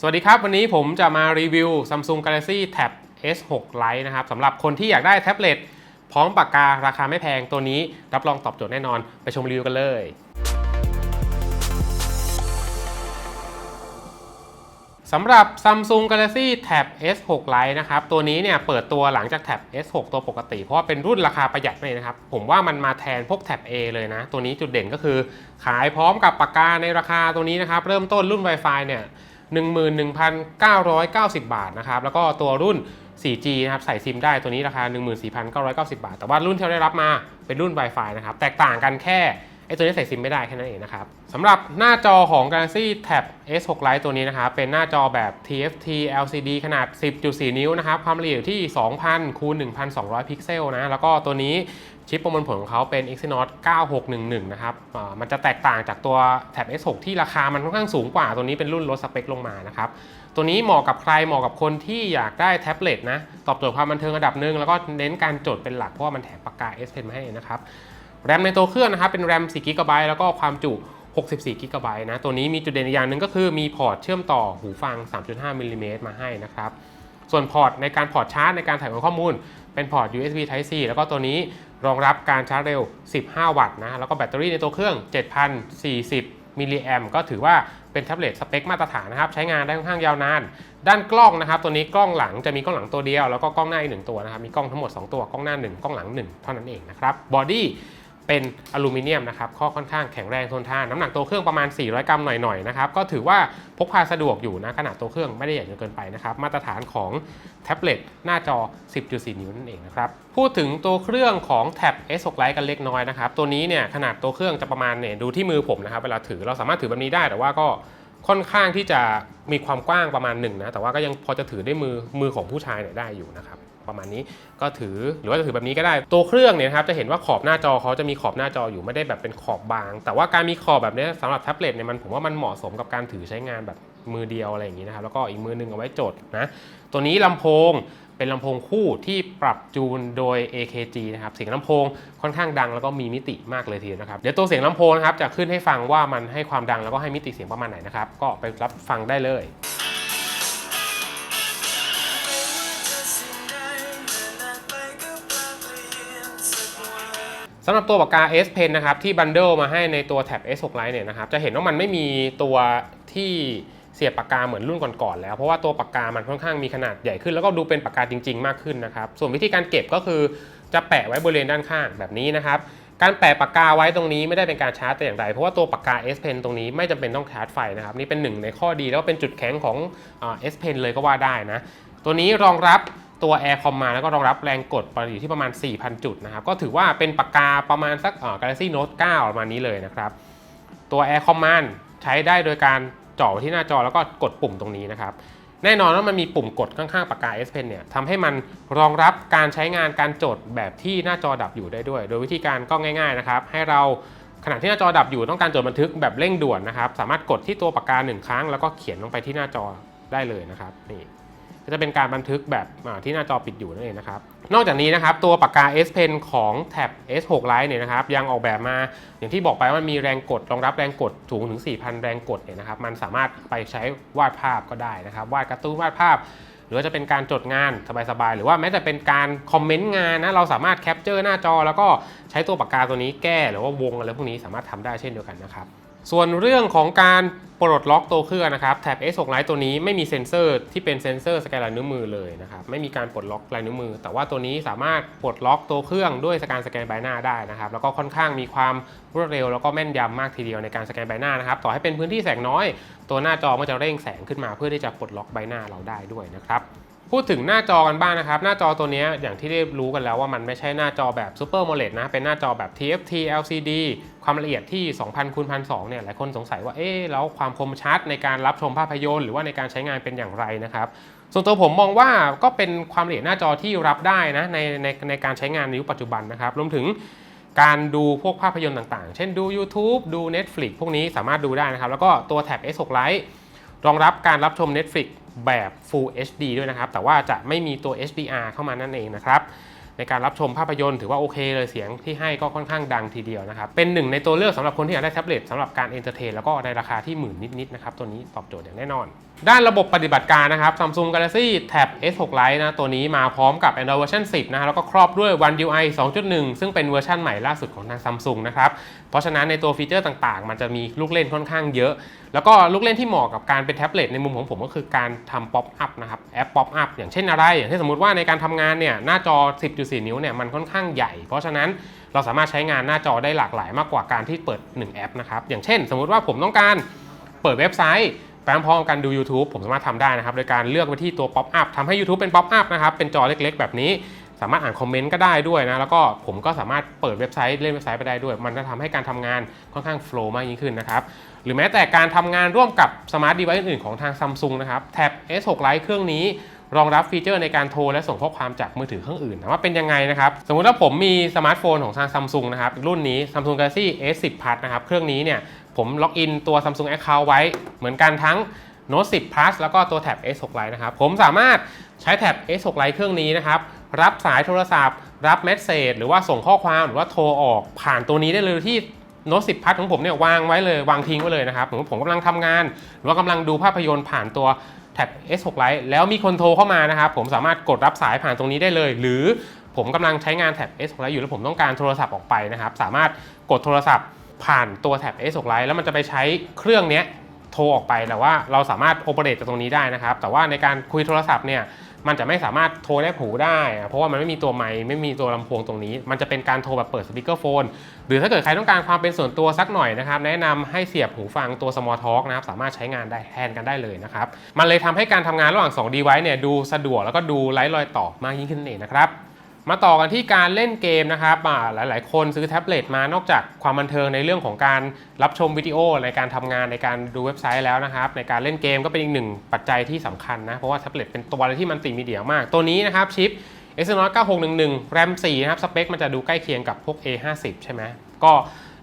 สวัสดีครับ วันนี้ผมจะมารีวิว Samsung Galaxy Tab S6 Lite นะครับสำหรับคนที่อยากได้แท็บเล็ตพร้อมปากการาคาไม่แพงตัวนี้ รับรองตอบโจทย์แน่นอน ไปชมรีวิวกันเลย สำหรับ Samsung Galaxy Tab S6 Lite นะครับ ตัวนี้เนี่ยเปิดตัวหลังจาก Tab S6 ตัวปกติ เพราะเป็นรุ่นราคาประหยัดเลยนะครับ ผมว่ามันมาแทนพวก Tab A เลยนะ ตัวนี้จุดเด่นก็คือ ขายพร้อมกับปากกาในราคาตัวนี้นะครับ เริ่มต้นรุ่น Wi-Fi เนี่ย 11,990 บาทนะครับ แล้วก็ตัวรุ่น 4G นะครับ ใส่ซิมได้ตัวนี้ราคา 14,990 บาท แต่ว่ารุ่นที่เราได้รับมาเป็นรุ่น Wi-Fi นะครับ แตกต่างกันแค่ ไอ้ตัวนี้ใส่ซิมไม่ได้แค่นั้นเองนะครับสำหรับหน้าจอของ Galaxy Tab S6 Lite ตัวนี้นะครับเป็นหน้าจอแบบ TFT LCD ขนาด 10.4 นิ้วนะครับความละเอียดที่ 2,000คูณ1,200 พิกเซลนะแล้วก็ตัวนี้ชิปประมวลผลของเขาเป็น Exynos 9611 นะครับมันจะแตกต่างจากตัว Tab S6 ที่ราคามันค่อนข้างสูงกว่า ตัวนี้เป็นรุ่นลดสเปคลงมานะครับ ตัวนี้เหมาะกับใครเหมาะกับคนที่อยากได้แท็บเล็ตนะ ตอบโจทย์ความบันเทิงระดับหนึ่งแล้วก็เน้นการจดเป็นหลักเพราะว่ามันแถมปากกา S Pen มาให้นะครับ แรมในตัวเครื่องนะครับเป็นแรม4 g b แล้วก็ความจุ 64 g b นะตัวนี้มีจุดเด่นอีกอย่างหนึ่งก็คือมีพอร์ตเชื่อมต่อหูฟัง 3.5มิลลิเมตรมาให้นะครับส่วนพอร์ตในการพอร์ตชาร์จในการถ่ายข้อมูล เป็นพอร์ต USB Type C แล้วก็ตัวนี้รองรับการชาร์จเร็ว 15 วัตต์นะแล้วก็แบตเตอรี่ในตัวเครื่อง 7,040มิลลิแอมก็ถือว่าเป็นแท็บเล็ตสเปคมาตรฐานนะครับ ใช้งานได้ค่อนข้างยาวนาน ด้านกล้องนะครับ ตัวนี้กล้องหลังจะมีกล้องหลังตัวเดียว แล้วก็กล้องหน้าอีกหนึ่งตัวนะครับ มีกล้องทั้งหมด 2 ตัว กล้องหน้า 1 กล้องหลัง 1 เท่านั้นเองนะครับบอดี้ เป็นอลูมิเนียมนะครับข้อค่อนข้างแข็งแรงทนทาน น้ำหนักตัวเครื่องประมาณ 400 กรัมหน่อยๆนะครับก็ถือว่าพกพาสะดวกอยู่นะขนาดตัวเครื่องไม่ได้ใหญ่จนเกินไปนะครับมาตรฐานของแท็บเล็ตหน้าจอ 10.4 นิ้วนั่นเองนะครับพูดถึงตัวเครื่องของแท็บ S6 Lite กันเล็กน้อยนะครับตัวนี้เนี่ยขนาดตัวเครื่องจะประมาณเนี่ยดูที่มือผมนะครับเวลาถือเราสามารถถือแบบนี้ได้แต่ว่าก็ค่อนข้างที่จะมีความกว้างประมาณหนึ่งนะแต่ว่าก็ยังพอจะถือได้มือมือของผู้ชายเนี่ยได้อยู่นะครับ ประมาณนี้ก็ถือหรือว่าจะถือแบบนี้ก็ได้ ตัวเครื่องเนี่ยนะครับจะเห็นว่าขอบหน้าจอเขาจะมีขอบหน้าจออยู่ไม่ได้แบบเป็นขอบบาง แต่ว่าการมีขอบแบบนี้สำหรับแท็บเล็ตเนี่ยมันผมว่ามันเหมาะสมกับการถือใช้งานแบบมือเดียวอะไรอย่างนี้นะครับแล้วก็อีกมือหนึงเอาไว้จดนะตัวนี้ลำโพงเป็นลำโพงคู่ที่ปรับจูนโดย AKG นะครับ เสียงลำโพงค่อนข้างดังแล้วก็มีมิติมากเลยทีเดียวนะครับ เดี๋ยวตัวเสียงลำโพงนะครับจะขึ้นให้ฟังว่ามันให้ความดังแล้วก็ให้มิติเสียงประมาณไหนนะครับ ก็ไปรับฟังได้เลย สำหรับตัวปากกา S Pen นะครับที่บันเดิลมาให้ในตัวแท็บ S6 Lite เนี่ยนะครับจะเห็นว่ามันไม่มีตัวที่เสียบปากกาเหมือนรุ่นก่อนๆแล้ว เพราะว่าตัวปากกามันค่อนข้างมีขนาดใหญ่ขึ้น แล้วก็ดูเป็นปากกาจริง ๆ มากขึ้นนะครับส่วนวิธีการเก็บก็คือจะแปะไว้บริเวณด้านข้างแบบนี้นะครับการแปะปากกาไว้ตรงนี้ไม่ได้เป็นการชาร์จแต่อย่างใดเพราะว่าตัวปากกา S Pen ตรงนี้ไม่จำเป็นต้องชาร์จไฟนะครับนี่เป็นหนึ่งในข้อดีแล้วก็เป็นจุดแข็งของอ่า S Pen เลยก็ว่าได้นะตัวนี้รองรับ ตัว Air Com มาแล้วก็รองรับแรงกดอยู่ที่ประมาณ 4,000 จุดนะครับ ก็ถือว่าเป็นปากกาประมาณสักเอ่อ Galaxy Note 9 ประมาณนี้เลยนะครับ ตัว Air Command ใช้ได้โดยการจ่อที่หน้าจอแล้วก็กดปุ่มตรงนี้นะครับ แน่นอนว่ามันมีปุ่มกดข้างๆปากกา S Pen เนี่ยทำให้มันรองรับการใช้งานการจดแบบที่หน้าจอดับอยู่ได้ด้วย โดยวิธีการก็ง่าย ๆนะครับ ให้เราขณะที่หน้าจอดับอยู่ต้องการจดบันทึกแบบเร่งด่วนนะครับ สามารถกดที่ตัวปากกาหนึ่งครั้ง แล้วก็เขียนลงไปที่หน้าจอได้เลยนะครับนี่ ก็จะเป็นการบันทึกแบบที่หน้าจอปิดอยู่นั่นเองนะครับ นอกจากนี้นะครับตัวปากกา S Pen ของแท็บ S6 Lite เนี่ยนะครับยังออกแบบมาอย่างที่บอกไปว่ามันมีแรงกดรองรับแรงกดสูงถึง 4,000 แรงกดเนี่ยนะครับมันสามารถไปใช้วาดภาพก็ได้นะครับวาดการ์ตูนวาดภาพหรือว่าจะเป็นการจดงานสบายๆ หรือว่าแม้แต่เป็นการคอมเมนต์งานนะ เราสามารถแคปเจอร์หน้าจอ แล้วก็ใช้ตัวปากกาตัวนี้แก้ หรือว่าวงอะไรพวกนี้สามารถทำได้เช่นเดียวกันนะครับ ส่วนเรื่องของการปลดล็อกตัวเครื่องนะครับแท็บ S6 Lite ตัวนี้ไม่มีเซ็นเซอร์ที่เป็นเซ็นเซอร์สแกนลายนิ้วมือเลยนะครับไม่มีการปลดล็อกลายนิ้วมือ แต่ว่าตัวนี้สามารถปลดล็อกตัวเครื่องด้วยการสแกนใบหน้าได้นะครับแล้วก็ค่อนข้างมีความรวดเร็วแล้วก็แม่นยำมากทีเดียวในการสแกนใบหน้านะครับต่อให้เป็นพื้นที่แสงน้อย ตัวหน้าจอมันจะเร่งแสงขึ้นมาเพื่อที่จะปลดล็อกใบหน้าเราได้ด้วยนะครับ พูดถึงหน้าจอกันบ้างนะครับ หน้าจอตัวนี้อย่างที่ได้รู้กันแล้วว่ามันไม่ใช่หน้าจอแบบ Super AMOLED นะ เป็นหน้าจอแบบ TFT LCD ความละเอียดที่ 2000คูณ1,200เนี่ยหลายคนสงสัยว่า เอ๊ะแล้วความคมชัดในการรับชมภาพยนตร์หรือว่าในการใช้งานเป็นอย่างไรนะครับ ส่วนตัวผมมองว่าก็เป็นความละเอียดหน้าจอที่รับได้นะในในในการใช้งานในยุคปัจจุบันนะครับ รวมถึงการดูพวกภาพยนตร์ต่างๆ เช่นดู YouTube ดู Netflix พวกนี้สามารถดูได้นะครับ แล้วก็ตัวแท็บ S6 Lite รองรับการรับชม Netflix แบบ Full HD ด้วยนะครับ แต่ว่าจะไม่มีตัว HDR เข้ามานั่นเองนะครับ ในการรับชมภาพยนตร์ถือว่าโอเคเลยเสียงที่ให้ก็ค่อนข้างดังทีเดียวนะครับ เป็นหนึ่งในตัวเลือกสำหรับคนที่อยากได้แท็บเล็ตสำหรับการเอนเตอร์เทนแล้วก็ในราคาที่หมื่นนิดๆนะครับตัวนี้ตอบโจทย์อย่างแน่นอน ด้านระบบปฏิบัติการนะครับ Samsung Galaxy Tab S6 Lite นะตัวนี้มาพร้อมกับ Android version 10 นะฮะแล้วก็ครอบด้วย One UI 2.1 ซึ่งเป็นเวอร์ชันใหม่ล่าสุดของทาง Samsung นะครับเพราะฉะนั้นในตัวฟีเจอร์ต่างๆ มันจะมีลูกเล่นค่อนข้างเยอะ แล้วก็ลูกเล่นที่เหมาะกับการเป็นแท็บเล็ตในมุมของผมก็คือการทำป๊อปอัพนะครับแอปป๊อปอัพอย่างเช่นอะไร อย่างเช่นสมมติว่าในการทำงานเนี่ยหน้าจอ 10.4 นิ้วเนี่ยมันค่อนข้างใหญ่ เพราะฉะนั้นเราสามารถใช้งานหน้าจอได้หลากหลายมากกว่าการที่เปิด 1 แอปนะครับอย่างเช่น สมมุติว่าผมต้องการเปิดเว็บไซต์ไปพร้อมกันดู YouTube ผมสามารถทำได้นะครับโดยการเลือกไปที่ตัว Pop Up ทำให้ YouTube เป็น Pop Up นะครับเป็นจอเล็ก ๆ แบบนี้ สามารถอ่านคอมเมนต์ก็ได้ด้วยนะ แล้วก็ผมก็สามารถเปิดเว็บไซต์เล่นเว็บไซต์ไปได้ด้วย มันจะทำให้การทำงานค่อนข้างโฟล์มากยิ่งขึ้นนะครับ หรือแม้แต่การทำงานร่วมกับสมาร์ทดีไวซ์อื่นๆของทาง Samsung นะครับแท็บ S6 Lite เครื่องนี้รองรับฟีเจอร์ในการโทรและส่งข้อความจากมือถือเครื่องอื่นนะว่าเป็นยังไงนะครับ สมมุติว่าผมมีสมาร์ทโฟนของทาง Samsung นะครับรุ่นนี้ Samsung Galaxy S10 Plus นะครับเครื่องนี้เนี่ยผมล็อกอินตัว Samsung Account ไว้เหมือนกันทั้ง Note 10 Plus แล้วก็ตัวแท็บ S6 Lite นะครับผมสามารถใช้แท็บ S6 Lite เครื่องนี้นะครับ รับสายโทรศัพท์ รับเมสเซจหรือว่าส่งข้อความหรือว่าโทรออกผ่านตัวนี้ได้เลยที่ Note 10 Plus ของผมเนี่ยวางไว้เลยวางทิ้งไว้เลยนะครับผมผมกำลังทำงาน หรือว่ากำลังดูภาพยนตร์ผ่านตัวแท็บ S6 Lite แล้วมีคนโทรเข้ามานะครับ ผมสามารถกดรับสายผ่านตรงนี้ได้เลย หรือผมกำลังใช้งานแท็บ S6 Lite อยู่แล้วผมต้องการโทรศัพท์ออกไปนะครับ สามารถกดโทรศัพท์ผ่านตัวแท็บ S6 Lite แล้วมันจะไปใช้เครื่องนี้โทรออกไปแต่ว่าเราสามารถโอเปเรตจากตรงนี้ได้นะครับ แต่ว่าในการคุยโทรศัพท์เนี่ย มันจะไม่สามารถโทรแนบหูได้ เพราะว่ามันไม่มีตัวไมค์ไม่มีตัวลำโพงตรงนี้ มันจะเป็นการโทรแบบเปิดสปีกเกอร์โฟน หรือถ้าเกิดใครต้องการความเป็นส่วนตัวสักหน่อยนะครับ แนะนำให้เสียบหูฟังตัว Small Talk นะครับ สามารถใช้งานได้แทนกันได้เลยนะครับ มันเลยทำให้การทำงานระหว่าง2 device เนี่ยดูสะดวกแล้วก็ดูไร้รอยต่อมากยิ่งขึ้นนั่นเองนะครับ มาต่อกันที่การเล่นเกมนะครับหลาย ๆ คนซื้อแท็บเล็ตมานอกจากความบันเทิงในเรื่องของการรับชมวิดีโอในการทำงานในการดูเว็บไซต์แล้วนะครับ ในการเล่นเกมก็เป็นอีกหนึ่งปัจจัยที่สำคัญนะ เพราะว่าแท็บเล็ตเป็นตัวอะไรที่มันติมีเดียมาก ตัวนี้นะครับชิป Exynos 9611 RAM 4 นะครับ สเปคมันจะดูใกล้เคียงกับพวก A50 ใช่ไหมก็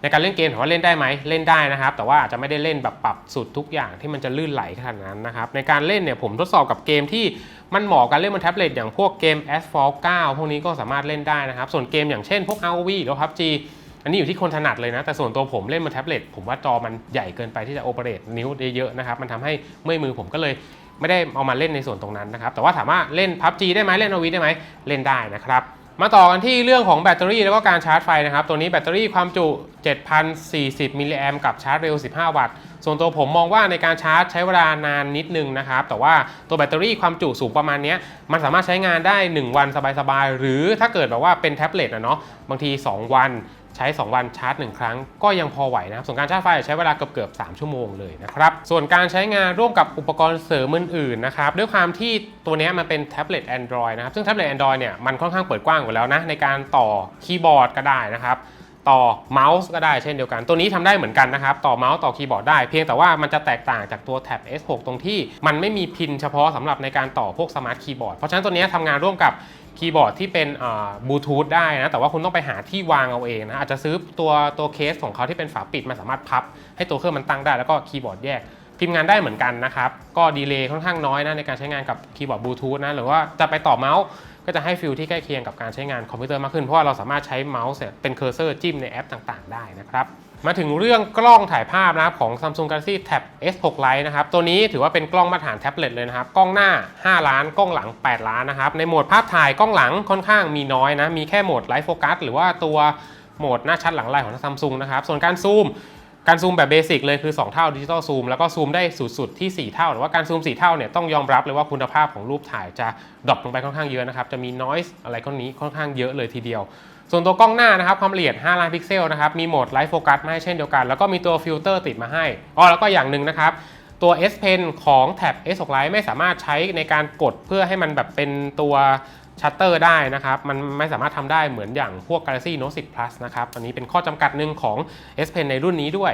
ในการเล่นเกมถามว่าเล่นได้ไหมเล่นได้นะครับ แต่ว่าอาจจะไม่ได้เล่นแบบปรับสุดทุกอย่างที่มันจะลื่นไหลขนาดนั้นนะครับ ในการเล่นเนี่ยผมทดสอบกับเกมที่มันเหมาะกับเล่นบนแท็บเล็ตอย่างพวกเกม Asphalt 9 พวกนี้ก็สามารถเล่นได้นะครับ ส่วนเกมอย่างเช่นพวก ROV หรือว่า PUBG อันนี้อยู่ที่คนถนัดเลยนะ แต่ส่วนตัวผมเล่นบนแท็บเล็ตผมว่าจอมันใหญ่เกินไปที่จะโอเปเรตนิ้วเยอะๆนะครับมันทำให้เมื่อยมือผมก็เลยไม่ได้เอามาเล่นในส่วนตรงนั้นนะครับแต่ว่าถามว่าเล่น PUBG ได้ไหมเล่น ROV ได้ไหมเล่นได้นะครับ มาต่อกันที่เรื่องของแบตเตอรี่แล้วก็การชาร์จไฟนะครับ ตัวนี้แบตเตอรี่ความจุ 7,040 มิลลิแอมกับชาร์จเร็ว 15 วัตต์ ส่วนตัวผมมองว่าในการชาร์จใช้เวลานานนิดนึงนะครับ แต่ว่าตัวแบตเตอรี่ความจุสูงประมาณนี้ มันสามารถใช้งานได้ 1 วันสบายๆ หรือถ้าเกิดแบบว่าเป็นแท็บเล็ตนะเนาะ บางที 2 วัน ใช้ 2 วันชาร์จ 1 ครั้ง ก็ยังพอไหวนะครับ ส่วนการชาร์จไฟใช้เวลาเกือบเกือบ3ชั่วโมงเลยนะครับ ส่วนการใช้งานร่วมกับอุปกรณ์เสริมอื่นๆนะครับ ด้วยความที่ตัวนี้มันเป็นแท็บเล็ต Android นะครับ ซึ่งแท็บเล็ต Android เนี่ยมันค่อนข้างเปิดกว้างอยู่แล้วนะในการต่อคีย์บอร์ดก็ได้นะครับ ต่อเมาส์ก็ได้เช่นเดียวกัน ตัวนี้ทำได้เหมือนกันนะครับ ต่อเมาส์ต่อคีย์บอร์ดได้ เพียงแต่ว่ามันจะแตกต่างจากตัวแท็บ S6 ตรงที่มันไม่มีพินเฉพาะสำหรับในการต่อพวกสมาร์ทคีย์บอร์ด เพราะฉะนั้นตัวนี้ทำงานร่วมกับคีย์บอร์ดที่เป็นบลูทูธได้นะ แต่ว่าคุณต้องไปหาที่วางเอาเองนะ อาจจะซื้อตัวตัวเคสของเขาที่เป็นฝาปิดมันสามารถพับ ให้ตัวเครื่องมันตั้งได้แล้วก็คีย์บอร์ดแยกพิมพ์งานได้เหมือนกันนะครับ ก็ดีเลย์ค่อนข้างน้อยนะในการใช้งานกับคีย์บอร์ดบลูทูธนะ หรือว่าจะไปต่อเมาส์ ก็จะให้ฟิลที่ใกล้เคียงกับการใช้งานคอมพิวเตอร์มากขึ้น เพราะว่าเราสามารถใช้เมาส์เป็นเคอร์เซอร์จิ้มในแอปต่างๆ ได้นะครับมาถึงเรื่องกล้องถ่ายภาพนะครับของ Samsung Galaxy Tab S6 Lite นะครับตัวนี้ถือว่าเป็นกล้องมาตรฐานแท็บเล็ตเลยนะครับกล้องหน้า 5 ล้านกล้องหลัง 8 ล้านนะครับในโหมดภาพถ่ายกล้องหลังค่อนข้างมีน้อยนะมีแค่โหมดไลฟ์โฟกัสหรือว่าตัวโหมดหน้าชัดหลังลายของทาง Samsung นะครับส่วนการซูม การซูมแบบเบสิกเลยคือ 2 เท่าดิจิตอลซูมแล้วก็ซูมได้สุดๆที่ 4 เท่าหรือว่าการซูม 4 เท่าเนี่ยต้องยอมรับเลยว่าคุณภาพของรูปถ่ายจะดรอปลงไปค่อนข้างเยอะนะครับ จะมี noise อะไรก้อนนี้ค่อนข้างเยอะเลยทีเดียว ส่วนตัวกล้องหน้านะครับ ความละเอียด 5 ล้านพิกเซลนะครับ มีโหมดไลฟ์โฟกัสมาให้เช่นเดียวกัน แล้วก็มีตัวฟิลเตอร์ติดมาให้อ๋อแล้วก็อย่างหนึ่งนะครับตัว S Pen ของแท็บ S6 Lite ไม่สามารถใช้ในการกดเพื่อให้มันแบบเป็นตัว ชัตเตอร์ได้นะครับ มันไม่สามารถทำได้เหมือนอย่างพวก Galaxy Note 10 Plus นะครับ อันนี้เป็นข้อจำกัดหนึ่งของ S Pen ในรุ่นนี้ด้วย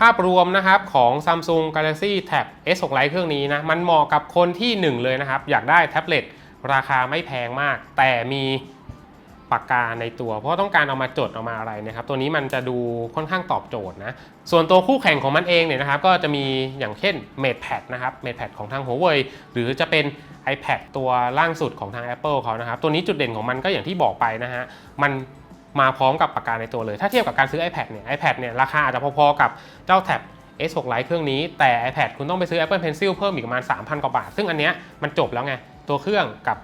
ภาพรวมนะครับของ Samsung Galaxy Tab S6 Lite เครื่องนี้นะมันเหมาะกับคนที่ 1 เลยนะครับ อยากได้แท็บเล็ตราคาไม่แพงมาก แต่มี ปากกาในตัว เพราะต้องการเอามาจดเอามาอะไรนะครับตัวนี้มันจะดูค่อนข้างตอบโจทย์นะส่วนตัวคู่แข่งของมันเองเนี่ยนะครับก็จะมีอย่างเช่น MatePad นะครับ MatePad ของทาง Huawei หรือจะเป็น iPad ตัวล่างสุดของทาง Apple เขานะครับตัวนี้จุดเด่นของมันก็อย่างที่บอกไปนะฮะมันมาพร้อมกับปากกาในตัวเลย ถ้าเทียบกับการซื้อ iPad เนี่ย iPad เนี่ยราคาอาจจะพอๆกับเจ้าแท็บ S6 Lite เครื่องนี้แต่ iPad คุณต้องไปซื้อ Apple Pencil เพิ่มอีกประมาณ 3,000 กว่าบาท ซึ่งอันเนี้ยมันจบแล้วไง ตัวเครื่องกับ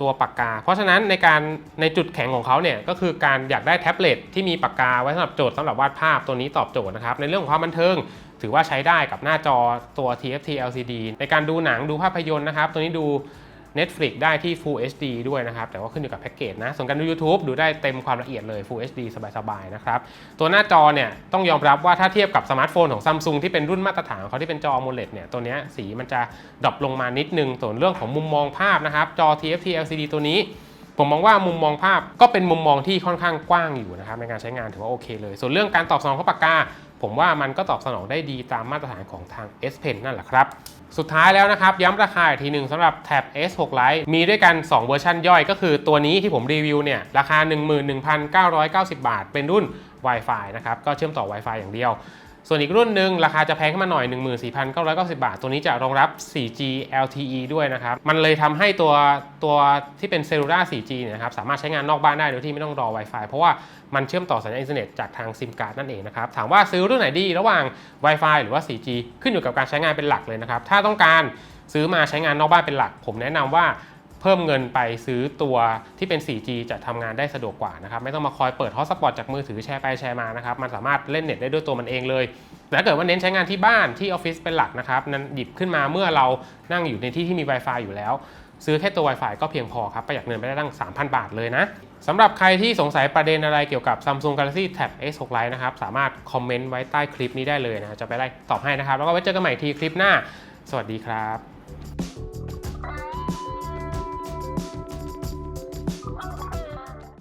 ตัวปากกา เพราะฉะนั้นในการในจุดแข็งของเขาเนี่ยก็คือการอยากได้แท็บเล็ตที่มีปากกาไว้สำหรับโจทย์สำหรับวาดภาพตัวนี้ตอบโจทย์นะครับในเรื่องของความบันเทิงถือว่าใช้ได้กับหน้าจอตัว TFT LCD ในการดูหนังดูภาพยนตร์นะครับ ตัวนี้ดู Netflix ได้ที่ Full HD ด้วยนะครับ แต่ว่าขึ้นอยู่กับแพ็กเกจนะ ส่วนการดู YouTube ดูได้เต็มความละเอียดเลย Full HD สบายๆ นะครับ ตัวหน้าจอเนี่ยต้องยอมรับว่าถ้าเทียบกับสมาร์ทโฟนของ Samsung ที่เป็นรุ่นมาตรฐานเขาที่เป็นจอ AMOLED เนี่ย ตัวเนี้ยสีมันจะดรอปลงมานิดนึง ส่วนเรื่องของมุมมองภาพนะครับ จอ TFT LCD ตัวนี้ ผมมองว่ามุมมองภาพก็เป็นมุมมองที่ค่อนข้างกว้างอยู่นะครับในการใช้งานถือว่าโอเคเลย ส่วนเรื่องการตอบสนองของปากกา ผมว่ามันก็ตอบสนองได้ดีตามมาตรฐานของทาง S Pen นั่นแหละครับสุดท้ายแล้วนะครับ ย้ำราคาอีกทีหนึ่งสำหรับแท็บ S6 Lite มีด้วยกัน 2 เวอร์ชันย่อยก็คือตัวนี้ที่ผมรีวิวเนี่ย ราคา 11,990 บาท เป็นรุ่น Wi-Fi นะครับ ก็เชื่อมต่อ Wi-Fi อย่างเดียว ส่วนอีกรุ่นหนึ่งราคาจะแพงขึ้นมาหน่อย 14,990 บาท ตัวนี้จะรองรับ 4G LTE ด้วยนะครับ มันเลยทำให้ตัวตัวที่เป็นเซลลูล่า 4G เนี่ยนะครับสามารถใช้งานนอกบ้านได้โดยที่ไม่ต้องรอ Wi-Fi เพราะว่ามันเชื่อมต่อสัญญาณอินเทอร์เน็ตจากทางซิมการ์ดนั่นเองนะครับ ถามว่าซื้อรุ่นไหนดีระหว่าง Wi-Fi หรือว่า 4G ขึ้นอยู่กับการใช้งานเป็นหลักเลยนะครับถ้าต้องการซื้อมาใช้งานนอกบ้านเป็นหลัก ผมแนะนำว่า เพิ่มเงินไปซื้อตัวที่เป็น 4G จะทำงานได้สะดวกกว่านะครับไม่ต้องมาคอยเปิดฮอตสปอตจากมือถือแชร์ไปแชร์มานะครับมันสามารถเล่นเน็ตได้ด้วยตัวมันเองเลยแต่ถ้าเกิดว่าเน้นใช้งานที่บ้านที่ออฟฟิศเป็นหลักนะครับนั้นหยิบขึ้นมาเมื่อเรานั่งอยู่ในที่ที่มี Wi-Fi อยู่แล้ว ซื้อแค่ตัว Wi-Fi ก็เพียงพอครับประหยัดเงินไปได้ตั้ง 3,000 บาทเลยนะสำหรับใครที่สงสัยประเด็นอะไรเกี่ยวกับ Samsung Galaxy Tab S6 Lite นะครับสามารถคอมเมนต์ไว้ใต้คลิปนี้ได้เลยนะจะไปไล่ตอบให้นะครับแล้วก็ไว้เจอกันใหม่ทีคลิปหน้า สวัสดีครับ